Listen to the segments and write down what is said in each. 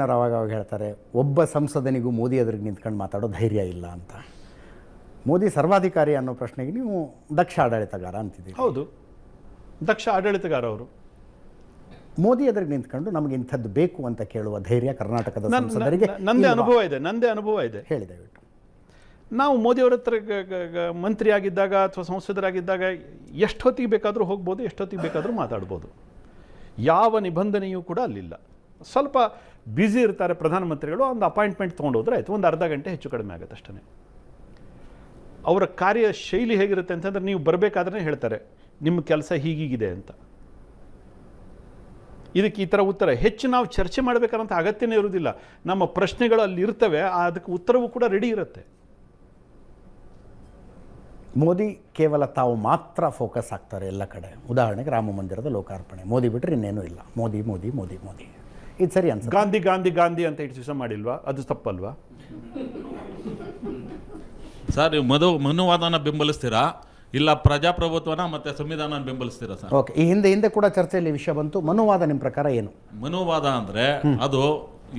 ಅವಾಗ ಅವಾಗ ಹೇಳ್ತಾರೆ ಒಬ್ಬ ಸಂಸದನಿಗೂ ಮೋದಿ ಎದುರಿಗೆ ನಿಂತ್ಕೊಂಡು ಮಾತಾಡೋ ಧೈರ್ಯ ಇಲ್ಲ ಅಂತ. ಮೋದಿ ಸರ್ವಾಧಿಕಾರಿ ಅನ್ನೋ ಪ್ರಶ್ನೆಗೆ ನೀವು ದಕ್ಷ ಆಡಳಿತಗಾರ ಅಂತಿದ್ದೀರಿ. ಹೌದು. ದಕ್ಷ ಆಡಳಿತಗಾರ ಅವರು. ಮೋದಿ ಎದುರಿಗೆ ನಿಂತ್ಕೊಂಡು ನಮಗೆ ಇಂಥದ್ದು ಬೇಕು ಅಂತ ಕೇಳುವ ಧೈರ್ಯ ಕರ್ನಾಟಕದ ಸಂಸದರಿಗೆ ನಂದೇ ಅನುಭವ ಇದೆ ನಂದೇ ಅನುಭವ ಇದೆ. ಹೇಳಿ ದಯವಿಟ್ಟು. ನಾವು ಮೋದಿಯವರ ಹತ್ರ ಗ- ಗ- ಗ- ಮಂತ್ರಿ ಆಗಿದ್ದಾಗ ಅಥವಾ ಸಂಸದರಾಗಿದ್ದಾಗ ಎಷ್ಟೊತ್ತಿಗೆ ಬೇಕಾದರೂ ಹೋಗ್ಬೋದು ಎಷ್ಟೊತ್ತಿಗೆ ಬೇಕಾದರೂ ಮಾತಾಡ್ಬೋದು. ಯಾವ ನಿಬಂಧನೆಯೂ ಕೂಡ ಅಲ್ಲಿಲ್ಲ. ಸ್ವಲ್ಪ ಬ್ಯುಸಿ ಇರ್ತಾರೆ ಪ್ರಧಾನಮಂತ್ರಿಗಳು, ಒಂದು ಅಪಾಯಿಂಟ್ಮೆಂಟ್ ತೊಗೊಂಡೋದ್ರೆ ಆಯಿತು. ಒಂದು ಅರ್ಧ ಗಂಟೆ ಹೆಚ್ಚು ಕಡಿಮೆ ಆಗುತ್ತೆ ಅಷ್ಟೇ ಅವರ ಕಾರ್ಯ ಶೈಲಿ ಹೇಗಿರುತ್ತೆ ಅಂತಂದ್ರೆ ನೀವು ಬರಬೇಕಾದ್ರೆ ಹೇಳ್ತಾರೆ, ನಿಮ್ಮ ಕೆಲಸ ಹೀಗೀಗಿದೆ ಅಂತ. ಇದಕ್ಕೆ ಈ ಥರ ಉತ್ತರ. ಹೆಚ್ಚು ನಾವು ಚರ್ಚೆ ಮಾಡಬೇಕಂತ ಅಗತ್ಯನೇ ಇರುವುದಿಲ್ಲ. ನಮ್ಮ ಪ್ರಶ್ನೆಗಳು ಅಲ್ಲಿ ಇರ್ತವೆ ಅದಕ್ಕೆ ಉತ್ತರವೂ ಕೂಡ ರೆಡಿ ಇರುತ್ತೆ. ಮೋದಿ ಕೇವಲ ತಾವು ಮಾತ್ರ ಫೋಕಸ್ ಆಗ್ತಾರೆ ಎಲ್ಲ ಕಡೆ. ಉದಾಹರಣೆಗೆ ರಾಮ ಮಂದಿರದ ಲೋಕಾರ್ಪಣೆ. ಮೋದಿ ಬಿಟ್ಟರೆ ಇನ್ನೇನೂ ಇಲ್ಲ. ಮೋದಿ ಮೋದಿ ಮೋದಿ ಮೋದಿ. ಇದು ಸರಿ ಅನ್ಸುತ್ತೆ. ಗಾಂಧಿ ಗಾಂಧಿ ಗಾಂಧಿ ಅಂತ ಇಟ್ಟು ದಿವಸ ಮಾಡಿಲ್ವಾ? ಅದು ತಪ್ಪಲ್ವಾ? ಸರ್ ನೀವು ಮಧು ಮನುವಾದನ ಬೆಂಬಲಿಸ್ತೀರಾ? ಇಲ್ಲ ಪ್ರಜಾಪ್ರಭುತ್ವನ ಮತ್ತೆ ಸಂವಿಧಾನ ಬೆಂಬಲಿಸ್ತೀರಾ ಸರ್? ಓಕೆ ಈ ಹಿಂದೆ ಹಿಂದೆ ಕೂಡ ಚರ್ಚೆಯಲ್ಲಿ ವಿಷಯ ಬಂತು. ಮನುವಾದ ನಿಮ್ಮ ಪ್ರಕಾರ ಏನು? ಮನುವಾದ ಅಂದ್ರೆ ಅದು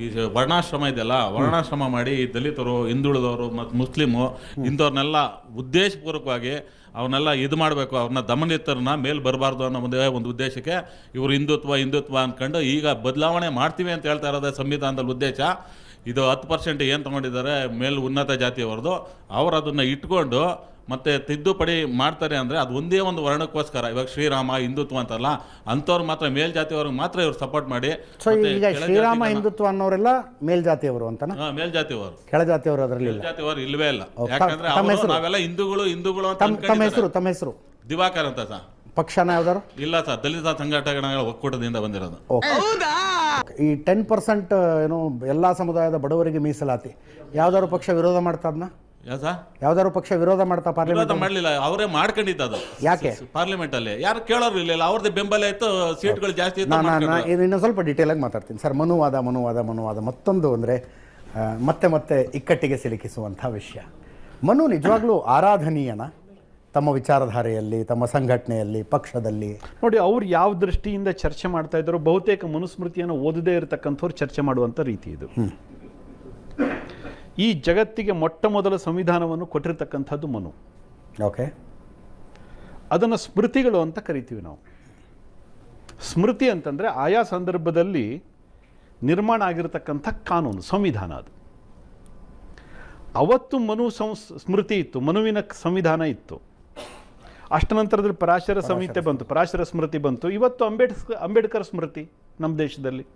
ಈ ವರ್ಣಾಶ್ರಮ ಇದೆಯಲ್ಲ ವರ್ಣಾಶ್ರಮ ಮಾಡಿ ಈ ದಲಿತರು ಹಿಂದುಳಿದವರು ಮತ್ತು ಮುಸ್ಲಿಮು ಇಂಥವ್ರನ್ನೆಲ್ಲ ಉದ್ದೇಶಪೂರ್ವಕವಾಗಿ ಅವನ್ನೆಲ್ಲ ಇದು ಮಾಡಬೇಕು, ಅವ್ರನ್ನ ದಮನಿತರನ್ನ ಮೇಲೆ ಬರಬಾರ್ದು ಅನ್ನೋ ಒಂದೇ ಒಂದು ಉದ್ದೇಶಕ್ಕೆ ಇವರು ಹಿಂದುತ್ವ ಹಿಂದುತ್ವ ಅಂದ್ಕೊಂಡು ಈಗ ಬದಲಾವಣೆ ಮಾಡ್ತೀವಿ ಅಂತ ಹೇಳ್ತಾ ಇರೋದೇ ಸಂವಿಧಾನದಲ್ಲಿ ಉದ್ದೇಶ. ಇದು ಹತ್ತು ಪರ್ಸೆಂಟ್ ಏನು ತೊಗೊಂಡಿದ್ದಾರೆ? ಮೇಲ್ ಉನ್ನತ ಜಾತಿಯವರದು. ಅವರು ಅದನ್ನು ಇಟ್ಕೊಂಡು ಮತ್ತೆ ತಿದ್ದುಪಡಿ ಮಾಡ್ತಾರೆ ಅಂದರೆ ಅದು ಒಂದೇ ಒಂದು ವರ್ಣಕ್ಕೋಸ್ಕರ. ಇವಾಗ ಶ್ರೀರಾಮ ಹಿಂದುತ್ವ ಅಂತಲ್ಲ ಅಂಥವ್ರು ಮಾತ್ರ ಮೇಲ್ಜಾತಿಯವ್ರಿಗೆ ಮಾತ್ರ ಇವ್ರು ಸಪೋರ್ಟ್ ಮಾಡಿ ಸೊ ಈಗ ಶ್ರೀರಾಮ ಹಿಂದುತ್ವ ಅನ್ನೋರೆಲ್ಲ ಮೇಲ್ಜಾತಿಯವರು ಅಂತ ಹಾ, ಮೇಲ್ಜಾತಿಯವರು. ಕೆಳಜಾತಿಯವರು ಅದರಲ್ಲಿ ಇಲ್ಲ. ಮೇಲ್ಜಾತಿಯವರು ಇಲ್ವೇ ಇಲ್ಲ. ಯಾಕಂದ್ರೆ ನಾವೆಲ್ಲ ಹಿಂದೂಗಳು ಹಿಂದೂಗಳು ಅಂತ ತಮ್ಮ ತಮ್ಮ ಹೆಸರು ತಮ್ಮ ಹೆಸರು? ದಿವಾಕರ್ ಅಂತ ಸರ್. ಪಕ್ಷನ ಯಾವ್ದಾರು ಇಲ್ಲ ಸರ್ ದಲಿತ ಸಂಘಟನೆಗಳ ಒಕ್ಕೂಟದಿಂದ ಬಂದಿರೋದು. ಈ ಟೆನ್ ಪರ್ಸೆಂಟ್ ಏನು ಎಲ್ಲ ಸಮುದಾಯದ ಬಡವರಿಗೆ ಮೀಸಲಾತಿ. ಯಾವ್ದಾದ್ರು ಪಕ್ಷ ವಿರೋಧ ಮಾಡ್ತಾ ಯಾವ್ದಾದ್ರು ಪಕ್ಷ ವಿರೋಧ ಮಾಡ್ತಾ ಪಾರ್ಲಿಮೆಂಟ್ ಮಾಡ್ಲಿಲ್ಲ ಅವರೇ ಮಾಡ್ಕೊಂಡಿದ್ದು ಅದು. ಯಾಕೆ? ಪಾರ್ಲಿಮೆಂಟ್ ಅಲ್ಲಿ. ಯಾರು ಕೇಳೋರು ಇರ್ಲಿಲ್ಲ ಅವ್ರದ್ದು ಬೆಂಬಲ ಇತ್ತು ಸೀಟ್ಗಳು ಜಾಸ್ತಿ ಇತ್ತು ನಾನು ಮಾಡ್ಕೊಂಡ್ರು. ಇನ್ನೊಂದು ಸ್ವಲ್ಪ ಡೀಟೇಲ್ ಆಗಿ ಮಾತಾಡ್ತೀನಿ. ಸರ್ ಮನುವಾದ ಮನುವಾದ ಮನುವಾದ. ಮತ್ತೊಂದು ಅಂದ್ರೆ ಮತ್ತೆ ಮತ್ತೆ ಇಕ್ಕಟ್ಟಿಗೆ ಸಿಲುಕಿಸುವಂಥ ವಿಷಯ. ಮನು ನಿಜವಾಗ್ಲೂ ಆರಾಧನೀಯನ? ತಮ್ಮ ವಿಚಾರಧಾರೆಯಲ್ಲಿ ತಮ್ಮ ಸಂಘಟನೆಯಲ್ಲಿ ಪಕ್ಷದಲ್ಲಿ? ನೋಡಿ ಅವ್ರು ಯಾವ ದೃಷ್ಟಿಯಿಂದ ಚರ್ಚೆ ಮಾಡ್ತಾ ಇದ್ರು ಬಹುತೇಕ ಮನುಸ್ಮೃತಿಯನ್ನು ಓದದೇ ಇರತಕ್ಕಂಥವ್ರು ಚರ್ಚೆ ಮಾಡುವಂಥ ರೀತಿ ಇದು. ಈ ಜಗತ್ತಿಗೆ ಮೊಟ್ಟ ಮೊದಲ ಸಂವಿಧಾನವನ್ನು ಕೊಟ್ಟಿರ್ತಕ್ಕಂಥದ್ದು ಮನು. ಓಕೆ ಅದನ್ನು ಸ್ಮೃತಿಗಳು ಅಂತ ಕರಿತೀವಿ ನಾವು. ಸ್ಮೃತಿ ಅಂತಂದರೆ ಆಯಾ ಸಂದರ್ಭದಲ್ಲಿ ನಿರ್ಮಾಣ ಆಗಿರತಕ್ಕಂಥ ಕಾನೂನು ಸಂವಿಧಾನ ಅದು. ಅವತ್ತು ಮನು ಸಂಸ್ ಸ್ಮೃತಿ ಇತ್ತು ಮನುವಿನ ಸಂವಿಧಾನ ಇತ್ತು. ಅಷ್ಟ ನಂತರದಲ್ಲಿ ಪರಾಶರ ಸಂಹಿತೆ ಬಂತು ಪರಾಶರ ಸ್ಮೃತಿ ಬಂತು. ಇವತ್ತು ಅಂಬೇಡ್ಕರ್ ಅಂಬೇಡ್ಕರ್ ಸ್ಮೃತಿ ನಮ್ಮ ದೇಶದಲ್ಲಿ.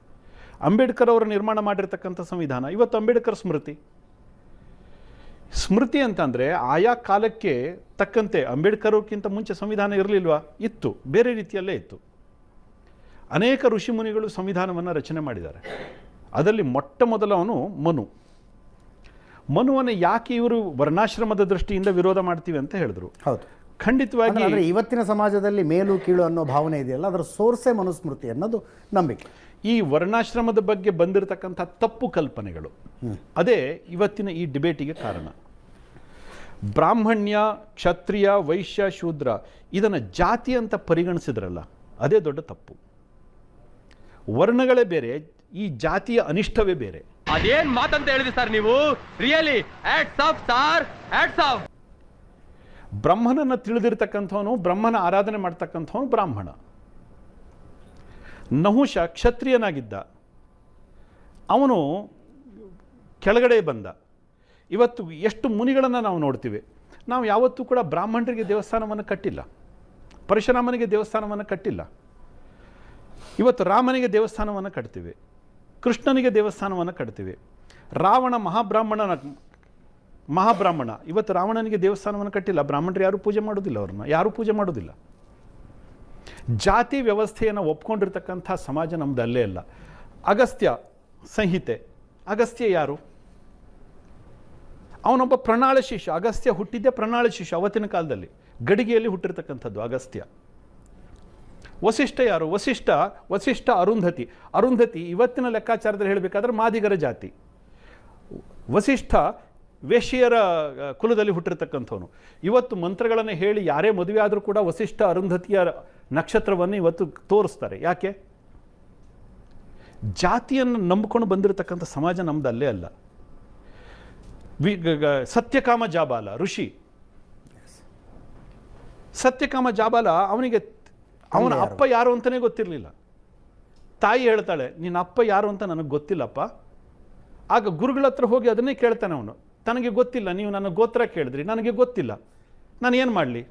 ಅಂಬೇಡ್ಕರ್ ಅವರು ನಿರ್ಮಾಣ ಮಾಡಿರ್ತಕ್ಕಂಥ ಸಂವಿಧಾನ ಇವತ್ತು ಅಂಬೇಡ್ಕರ್ ಸ್ಮೃತಿ. ಸ್ಮೃತಿ ಅಂತಂದರೆ ಆಯಾ ಕಾಲಕ್ಕೆ ತಕ್ಕಂತೆ ಅಂಬೇಡ್ಕರ್ ಮುಂಚೆ ಸಂವಿಧಾನ ಇರಲಿಲ್ವಾ? ಇತ್ತು. ಬೇರೆ ರೀತಿಯಲ್ಲೇ ಇತ್ತು. ಅನೇಕ ಋಷಿಮುನಿಗಳು ಸಂವಿಧಾನವನ್ನು ರಚನೆ ಮಾಡಿದ್ದಾರೆ. ಅದರಲ್ಲಿ ಮೊಟ್ಟ ಮೊದಲವನು ಮನು. ಮನುವನ್ನು ಯಾಕೆ ಇವರು ವರ್ಣಾಶ್ರಮದ ದೃಷ್ಟಿಯಿಂದ ವಿರೋಧ ಮಾಡ್ತೀವಿ ಅಂತ ಹೇಳಿದ್ರು. ಹೌದು. ಖಂಡಿತವಾಗಿ ಅಂದರೆ ಇವತ್ತಿನ ಸಮಾಜದಲ್ಲಿ ಮೇಲು ಕೀಳು ಅನ್ನೋ ಭಾವನೆ ಇದೆಯಲ್ಲ ಅದರ ಸೋರ್ಸೆ ಮನುಸ್ಮೃತಿ ಅನ್ನೋದು ನಂಬಿಕೆ. ಈ ವರ್ಣಾಶ್ರಮದ ಬಗ್ಗೆ ಬಂದಿರತಕ್ಕಂಥ ತಪ್ಪು ಕಲ್ಪನೆಗಳು. ಅದೇ ಇವತ್ತಿನ ಈ ಡಿಬೇಟಿಗೆ ಕಾರಣ. ಬ್ರಾಹ್ಮಣ್ಯ ಕ್ಷತ್ರಿಯ ವೈಶ್ಯ ಶೂದ್ರ ಇದನ್ನು ಜಾತಿ ಅಂತ ಪರಿಗಣಿಸಿದ್ರಲ್ಲ ಅದೇ ದೊಡ್ಡ ತಪ್ಪು. ವರ್ಣಗಳೇ ಬೇರೆ ಈ ಜಾತಿಯ ಅನಿಷ್ಟವೇ ಬೇರೆ. ಅದೇನ್ ಮಾತಂತ ಹೇಳಿದ್ರಿ ಸರ್ ನೀವು? Really hats off sir hats off ಬ್ರಹ್ಮನನ್ನು ತಿಳಿದಿರ್ತಕ್ಕಂಥವನು ಬ್ರಹ್ಮನ ಆರಾಧನೆ ಮಾಡ್ತಕ್ಕಂಥವನು ಬ್ರಾಹ್ಮಣ. ನಹುಷ ಕ್ಷತ್ರಿಯನಾಗಿದ್ದ. ಅವನು ಕೆಳಗಡೆ ಬಂದ. ಇವತ್ತು ಎಷ್ಟು ಮುನಿಗಳನ್ನು ನಾವು ನೋಡ್ತೀವಿ. ನಾವು ಯಾವತ್ತೂ ಕೂಡ ಬ್ರಾಹ್ಮಣರಿಗೆ ದೇವಸ್ಥಾನವನ್ನು ಕಟ್ಟಿಲ್ಲ. ಪರಶುರಾಮನಿಗೆ ದೇವಸ್ಥಾನವನ್ನು ಕಟ್ಟಿಲ್ಲ. ಇವತ್ತು ರಾಮನಿಗೆ ದೇವಸ್ಥಾನವನ್ನು ಕಟ್ತೀವಿ. ಕೃಷ್ಣನಿಗೆ ದೇವಸ್ಥಾನವನ್ನು ಕಟ್ತೀವಿ. ರಾವಣ ಮಹಾಬ್ರಾಹ್ಮಣನ ಮಹಾಬ್ರಾಹ್ಮಣ. ಇವತ್ತು ರಾವಣನಿಗೆ ದೇವಸ್ಥಾನವನ್ನು ಕಟ್ಟಿಲ್ಲ. ಬ್ರಾಹ್ಮಣರು ಯಾರೂ ಪೂಜೆ ಮಾಡೋದಿಲ್ಲ ಅವ್ರನ್ನ. ಯಾರೂ ಪೂಜೆ ಮಾಡೋದಿಲ್ಲ. ಜಾತಿ ವ್ಯವಸ್ಥೆಯನ್ನು ಒಪ್ಕೊಂಡಿರ್ತಕ್ಕಂಥ ಸಮಾಜ ನಮ್ದು ಅಲ್ಲೇ ಅಲ್ಲ. ಅಗಸ್ತ್ಯ ಸಂಹಿತೆ. ಅಗಸ್ತ್ಯ ಯಾರು? ಅವನೊಬ್ಬ ಪ್ರಣಾಳ ಶಿಶು. ಅಗಸ್ತ್ಯ ಹುಟ್ಟಿದ್ದೆ ಪ್ರಣಾಳ ಶಿಶು ಅವತ್ತಿನ ಕಾಲದಲ್ಲಿ. ಗಡಿಗೆಯಲ್ಲಿ ಹುಟ್ಟಿರ್ತಕ್ಕಂಥದ್ದು ಅಗಸ್ತ್ಯ. ವಸಿಷ್ಠ ಯಾರು? ವಸಿಷ್ಠ ವಸಿಷ್ಠ ಅರುಂಧತಿ. ಅರುಂಧತಿ ಇವತ್ತಿನ ಲೆಕ್ಕಾಚಾರದಲ್ಲಿ ಹೇಳಬೇಕಾದ್ರೆ ಮಾದಿಗರ ಜಾತಿ. ವಸಿಷ್ಠ ವೇಶ್ಯರ ಕುಲದಲ್ಲಿ ಹುಟ್ಟಿರ್ತಕ್ಕಂಥವನು. ಇವತ್ತು ಮಂತ್ರಗಳನ್ನು ಹೇಳಿ ಯಾರೇ ಮದುವೆ ಆದರೂ ಕೂಡ ವಸಿಷ್ಠ ಅರುಂಧತಿಯ ನಕ್ಷತ್ರವನ್ನು ಇವತ್ತು ತೋರಿಸ್ತಾರೆ. ಯಾಕೆ? ಜಾತಿಯನ್ನು ನಂಬಿಕೊಂಡು ಬಂದಿರತಕ್ಕಂಥ ಸಮಾಜ ನಮ್ದು ಅಲ್ಲೇ. ಅಲ್ಲ ವಿ ಸತ್ಯಕಾಮ ಜಾಬಾಲ ಋಷಿ. ಸತ್ಯಕಾಮ ಜಾಬಾಲ ಅವನಿಗೆ ಅವನ ಅಪ್ಪ ಯಾರು ಅಂತಲೇ ಗೊತ್ತಿರಲಿಲ್ಲ. ತಾಯಿ ಹೇಳ್ತಾಳೆ ನಿನ್ನ ಅಪ್ಪ ಯಾರು ಅಂತ ನನಗೆ ಗೊತ್ತಿಲ್ಲಪ್ಪ. ಆಗ ಗುರುಗಳ ಹತ್ರ ಹೋಗಿ ಅದನ್ನೇ ಕೇಳ್ತಾನೆ ಅವನು. ತನಗೆ ಗೊತ್ತಿಲ್ಲ ನೀವು ನನ್ನ ಗೋತ್ರ ಕೇಳಿದ್ರಿ ನನಗೆ ಗೊತ್ತಿಲ್ಲ. ನಾನು ಏನು ಮಾಡಲಿ?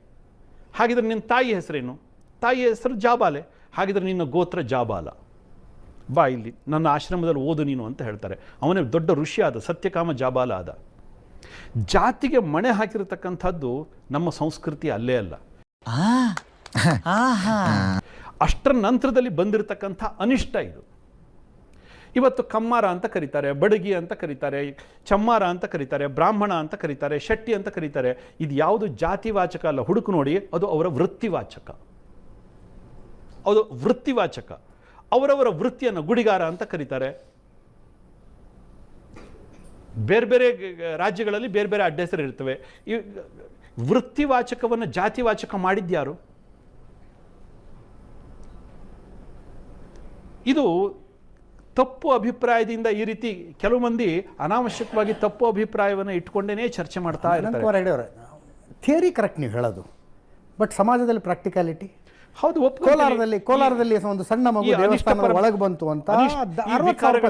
ಹಾಗಿದ್ರೆ ನಿನ್ನ ತಾಯಿ ಹೆಸರೇನು? ತಾಯಿ ಹೆಸರು ಜಾಬಾಲೆ. ಹಾಗಿದ್ರೆ ನಿನ್ನ ಗೋತ್ರ ಜಾಬಾಲ. ಬಾ ಇಲ್ಲಿ ನನ್ನ ಆಶ್ರಮದಲ್ಲಿ ಓದು ನೀನು ಅಂತ ಹೇಳ್ತಾರೆ. ಅವನೇ ದೊಡ್ಡ ಋಷಿ ಆದ ಸತ್ಯಕಾಮ ಜಾಬಾಲ ಆದ. ಜಾತಿಗೆ ಮಣೆ ಹಾಕಿರತಕ್ಕಂಥದ್ದು ನಮ್ಮ ಸಂಸ್ಕೃತಿ ಅಲ್ಲೇ ಅಲ್ಲ. ಅಷ್ಟರ ನಂತರದಲ್ಲಿ ಬಂದಿರತಕ್ಕಂಥ ಅನಿಷ್ಟ ಇದು. ಇವತ್ತು ಕಮ್ಮಾರ ಅಂತ ಕರೀತಾರೆ ಬಡಗಿ ಅಂತ ಕರೀತಾರೆ ಚಮ್ಮಾರ ಅಂತ ಕರೀತಾರೆ ಬ್ರಾಹ್ಮಣ ಅಂತ ಕರೀತಾರೆ ಶೆಟ್ಟಿ ಅಂತ ಕರೀತಾರೆ. ಇದು ಯಾವುದು ಜಾತಿವಾಚಕ ಅಲ್ಲ ಹುಡುಕು ನೋಡಿ ಅದು ಅವರ ವೃತ್ತಿವಾಚಕ. ಅದು ವೃತ್ತಿವಾಚಕ. ಅವರವರ ವೃತ್ತಿಯನ್ನು ಗುಡಿಗಾರ ಅಂತ ಕರೀತಾರೆ. ಬೇರೆ ಬೇರೆ ರಾಜ್ಯಗಳಲ್ಲಿ ಬೇರೆ ಬೇರೆ ಅಡ್ಡ ಹೆಸರು ಇರ್ತವೆ. ಈ ವೃತ್ತಿವಾಚಕವನ್ನು ಜಾತಿವಾಚಕ ಮಾಡಿದ್ಯಾರು ಇದು ತಪ್ಪು ಅಭಿಪ್ರಾಯದಿಂದ ಈ ರೀತಿ ಕೆಲವು ಮಂದಿ ಅನಾವಶ್ಯಕವಾಗಿ ತಪ್ಪು ಅಭಿಪ್ರಾಯವನ್ನು ಇಟ್ಕೊಂಡೇನೆ ಚರ್ಚೆ ಮಾಡ್ತಾ ಇರ್ತಾರೆ. ಥಿಯರಿ ಕರೆಕ್ಟ್ ನೀವು ಹೇಳೋದು ಬಟ್ ಸಮಾಜದಲ್ಲಿ ಪ್ರಾಕ್ಟಿಕಾಲಿಟಿ? ಹೌದು. ಕೋಲಾರದಲ್ಲಿ ಕೋಲಾರದಲ್ಲಿ ಒಂದು ಸಣ್ಣ ಮಗು ದೇವಸ್ಥಾನ ದೇವಸ್ಥಾನದ ಒಳಗೆ ಬಂತು ಅಂತ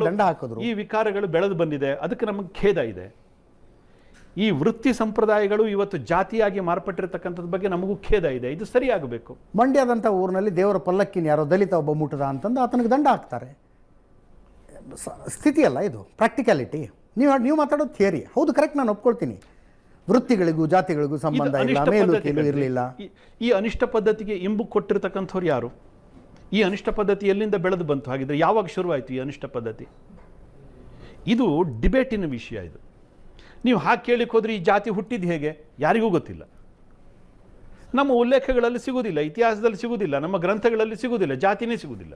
ದಂಡ ಹಾಕಿದ್ರು. ಈ ವಿಕಾರಗಳು ಬೆಳೆದು ಬಂದಿದೆ. ಅದಕ್ಕೆ ನಮಗೆ ಖೇದ ಇದೆ. ಈ ವೃತ್ತಿ ಸಂಪ್ರದಾಯಗಳು ಇವತ್ತು ಜಾತಿಯಾಗಿ ಮಾರ್ಪಟ್ಟಿರ್ತಕ್ಕಂಥದ್ರ ಬಗ್ಗೆ ನಮಗೂ ಖೇದ ಇದೆ. ಇದು ಸರಿಯಾಗಬೇಕು. ಮಂಡ್ಯದಂಥ ಊರಿನಲ್ಲಿ ದೇವರ ಪಲ್ಲಕ್ಕಿನ ಯಾರೋ ದಲಿತ ಒಬ್ಬ ಮುಟ್ಟದ ಅಂತಂದು ಆತನಿಗೆ ದಂಡ ಹಾಕ್ತಾರೆ. ಸ್ಥಿತಿ ಅಲ್ಲ ಇದು ಪ್ರಾಕ್ಟಿಕಾಲಿಟಿ ನೀವು ನೀವು ಮಾತಾಡೋದು ಥಿಯರಿ ಹೌದು ಕರೆಕ್ಟ್ ನಾನು ಒಪ್ಕೊಳ್ತೀನಿ. ವೃತ್ತಿಗಳಿಗೂ ಜಾತಿಗಳಿಗೂ ಸಂಬಂಧ ಇಲ್ಲ ಅನಿಷ್ಟ ಮೇಲು ಪದ್ಧತಿ ಕೀಲು ಇರಲಿಲ್ಲ. ಈ- ಅನಿಷ್ಟ ಪದ್ಧತಿಗೆ ಇಂಬು ಕೊಟ್ಟಿರ್ತಕ್ಕಂಥವ್ರು ಯಾರು? ಈ ಅನಿಷ್ಟ ಪದ್ಧತಿ ಎಲ್ಲಿಂದ ಬೆಳೆದು ಬಂತು? ಹಾಗಿದ್ರೆ ಯಾವಾಗ ಶುರುವಾಯಿತು ಈ ಅನಿಷ್ಟ ಪದ್ಧತಿ? ಇದು ಡಿಬೇಟಿನ ವಿಷಯ ಇದು. ನೀವು ಹಾಗೆ ಕೇಳಿಕ್ ಹೋದ್ರೆ ಈ ಜಾತಿ ಹುಟ್ಟಿದ್ದು ಹೇಗೆ? ಯಾರಿಗೂ ಗೊತ್ತಿಲ್ಲ. ನಮ್ಮ ಉಲ್ಲೇಖಗಳಲ್ಲಿ ಸಿಗುವುದಿಲ್ಲ ಇತಿಹಾಸದಲ್ಲಿ ಸಿಗುವುದಿಲ್ಲ ನಮ್ಮ ಗ್ರಂಥಗಳಲ್ಲಿ ಸಿಗುವುದಿಲ್ಲ ಜಾತಿನೇ ಸಿಗುವುದಿಲ್ಲ.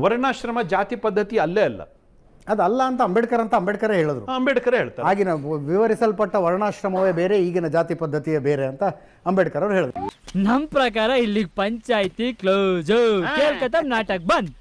ವರ್ಣಾಶ್ರಮ ಜಾತಿ ಪದ್ಧತಿ ಅಲ್ಲೇ ಅಲ್ಲ. ಅದು ಅಲ್ಲ ಅಂತ ಅಂಬೇಡ್ಕರ್ ಅಂತ ಅಂಬೇಡ್ಕರೇ ಹೇಳಿದ್ರು. ಅಂಬೇಡ್ಕರ್ ಹೇಳ್ತಾರೆ. ಆಗಿನ ವಿವರಿಸಲ್ಪಟ್ಟ ವರ್ಣಾಶ್ರಮವೇ ಬೇರೆ ಈಗಿನ ಜಾತಿ ಪದ್ಧತಿಯೇ ಬೇರೆ ಅಂತ ಅಂಬೇಡ್ಕರ್ ಅವರು ಹೇಳಿದ್ರು. ನಮ್ ಪ್ರಕಾರ ಇಲ್ಲಿ ಪಂಚಾಯಿತಿ ಕ್ಲೋಸ್ ಕೇಳ್ಕತ್ತ ನಾಟಕ್ ಬಂದ್.